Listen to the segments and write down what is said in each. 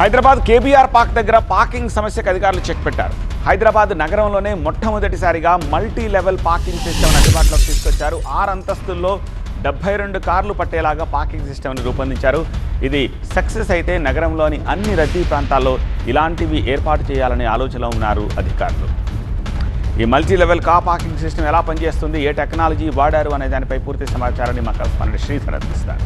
Hyderabad KBR park దగ్గర parking సమస్యకు అధికారులు చెక్ పెట్టారు. హైదరాబాద్ నగరంలోనే మొట్టమొదటిసారిగా మల్టీ లెవెల్ పార్కింగ్ సిస్టమ్ అందుబాటులోకి తీసుకొచ్చారు. ఆరు అంతస్తుల్లో డెబ్బై రెండు కార్లు పట్టేలాగా పార్కింగ్ సిస్టమ్ని రూపొందించారు. ఇది సక్సెస్ అయితే నగరంలోని అన్ని రద్దీ ప్రాంతాల్లో ఇలాంటివి ఏర్పాటు చేయాలనే ఆలోచనలో ఉన్నారు అధికారులు. ఈ multi level car parking system ఎలా పనిచేస్తుంది ఏ టెక్నాలజీ వాడారు అనే దానిపై పూర్తి సమాచారాన్ని మా కరస్పాండెంట్ శ్రీధర్ అందిస్తారు.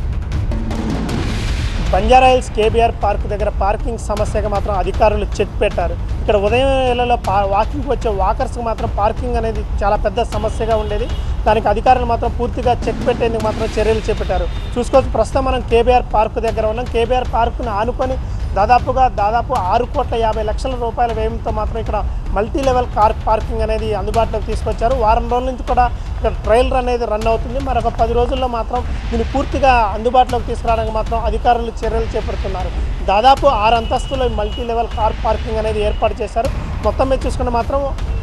బంజారా హిల్స్ కేబీఆర్ పార్క్ దగ్గర పార్కింగ్ సమస్యగా మాత్రం అధికారులు చెక్ పెట్టారు. ఇక్కడ ఉదయం వేళలో పా వాకింగ్కి వచ్చే వాకర్స్కి మాత్రం పార్కింగ్ అనేది చాలా పెద్ద సమస్యగా ఉండేది. దానికి అధికారులు మాత్రం పూర్తిగా చెక్ పెట్టేందుకు మాత్రం చర్యలు చేపట్టారు. చూసుకోవచ్చు ప్రస్తుతం మనం కేబీఆర్ పార్క్ దగ్గర ఉన్నాం. కేబీఆర్ పార్క్ను ఆనుకొని దాదాపుగా దాదాపు ఆరు కోట్ల యాభై లక్షల రూపాయల వ్యయంతో మాత్రం ఇక్కడ మల్టీ లెవెల్ కార్ పార్కింగ్ అనేది అందుబాటులోకి తీసుకొచ్చారు. వారం రోజుల నుంచి కూడా ఇక్కడ ట్రయల్ అనేది రన్ అవుతుంది. మరొక పది రోజుల్లో మాత్రం దీన్ని పూర్తిగా అందుబాటులోకి తీసుకురావడానికి మాత్రం అధికారులు చర్యలు చేపడుతున్నారు. దాదాపు ఆరు అంతస్తుల మల్టీ లెవెల్ కార్ పార్కింగ్ అనేది ఏర్పాటు చేశారు. మొత్తం మీద చూసుకుంటే మాత్రం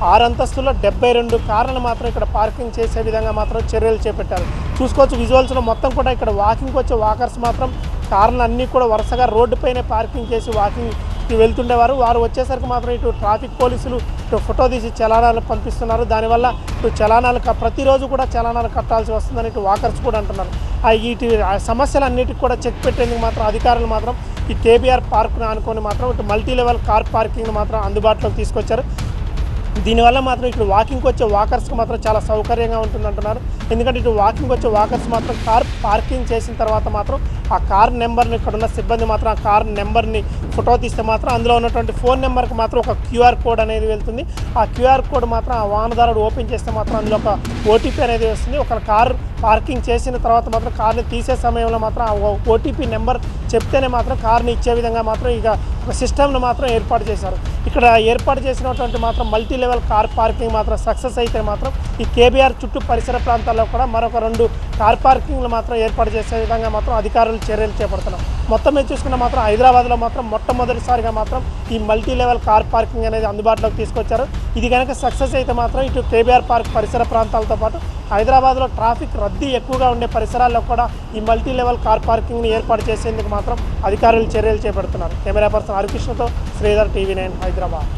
ఆరు అంతస్తుల్లో డెబ్బై రెండు కార్లను మాత్రం ఇక్కడ పార్కింగ్ చేసే విధంగా మాత్రం చర్యలు చేపట్టారు. చూసుకోవచ్చు విజువల్స్లో మొత్తం కూడా ఇక్కడ వాకింగ్కి వచ్చే వాకర్స్ మాత్రం కార్లు అన్నీ కూడా వరుసగా రోడ్డుపైనే పార్కింగ్ చేసి వాకింగ్కి వెళ్తుండేవారు. వారు వచ్చేసరికి మాత్రం ఇటు ట్రాఫిక్ పోలీసులు ఇటు ఫోటో తీసి చలానాలు పంపిస్తున్నారు. దానివల్ల ఇటు చలానాలు ప్రతిరోజు కూడా చలానాలు కట్టాల్సి వస్తుందని ఇటు వాకర్స్ కూడా అంటున్నారు. వీటి ఆ సమస్యలన్నిటికి కూడా చెక్ పెట్టేందుకు మాత్రం అధికారులు మాత్రం ఈ కేబీఆర్ పార్క్ను అనుకొని మాత్రం ఇటు మల్టీ లెవెల్ కార్ పార్కింగ్ను మాత్రం అందుబాటులోకి తీసుకొచ్చారు. దీనివల్ల మాత్రం ఇటు వాకింగ్కి వచ్చే వాకర్స్కి మాత్రం చాలా సౌకర్యంగా ఉంటుందంటున్నారు. ఎందుకంటే ఇటు వాకింగ్ వచ్చే వాకర్స్ మాత్రం కార్ పార్కింగ్ చేసిన తర్వాత మాత్రం ఆ కార్ నెంబర్ని ఇక్కడ ఉన్న సిబ్బంది మాత్రం ఆ కార్ నెంబర్ని ఫోటో తీస్తే మాత్రం అందులో ఉన్నటువంటి ఫోన్ నెంబర్కి మాత్రం ఒక క్యూఆర్ కోడ్ అనేది వెళ్తుంది. ఆ క్యూఆర్ కోడ్ మాత్రం ఆ వాహనదారుడు ఓపెన్ చేస్తే మాత్రం అందులో ఒక ఓటీపీ అనేది వస్తుంది. ఒక కార్ పార్కింగ్ చేసిన తర్వాత మాత్రం కార్ని తీసే సమయంలో మాత్రం ఆ ఓటీపీ నెంబర్ చెప్తేనే మాత్రం కార్ని ఇచ్చే విధంగా మాత్రం ఇక ఒక సిస్టమ్ను మాత్రం ఏర్పాటు చేశారు. ఇక్కడ ఏర్పాటు చేసినటువంటి మాత్రం మల్టీ లెవెల్ కార్ పార్కింగ్ మాత్రం సక్సెస్ అయితే మాత్రం ఈ కేబీఆర్ చుట్టూ పరిసర ప్రాంతాల్లో కూడా మరొక రెండు కార్ పార్కింగ్లు మాత్రం ఏర్పాటు చేసే విధంగా మాత్రం అధికారులు చర్యలు చేపడుతున్నాం మొత్తం మీద చూసుకున్న మాత్రం హైదరాబాద్లో మాత్రం మొట్టమొదటిసారిగా మాత్రం ఈ మల్టీ లెవెల్ కార్ పార్కింగ్ అనేది అందుబాటులోకి తీసుకొచ్చారు. ఇది కనుక సక్సెస్ అయితే మాత్రం ఇటు కేబీఆర్ పార్క్ పరిసర ప్రాంతాలతో పాటు హైదరాబాద్లో ట్రాఫిక్ రద్దీ ఎక్కువగా ఉండే పరిసరాల్లో కూడా ఈ మల్టీ లెవెల్ కార్ పార్కింగ్ని ఏర్పాటు చేసేందుకు మాత్రం అధికారులు చర్యలు చేపడుతున్నారు. కెమెరా పర్సన్ హరికృష్ణతో శ్రీధర్ టీవీ నైన్ హైదరాబాద్.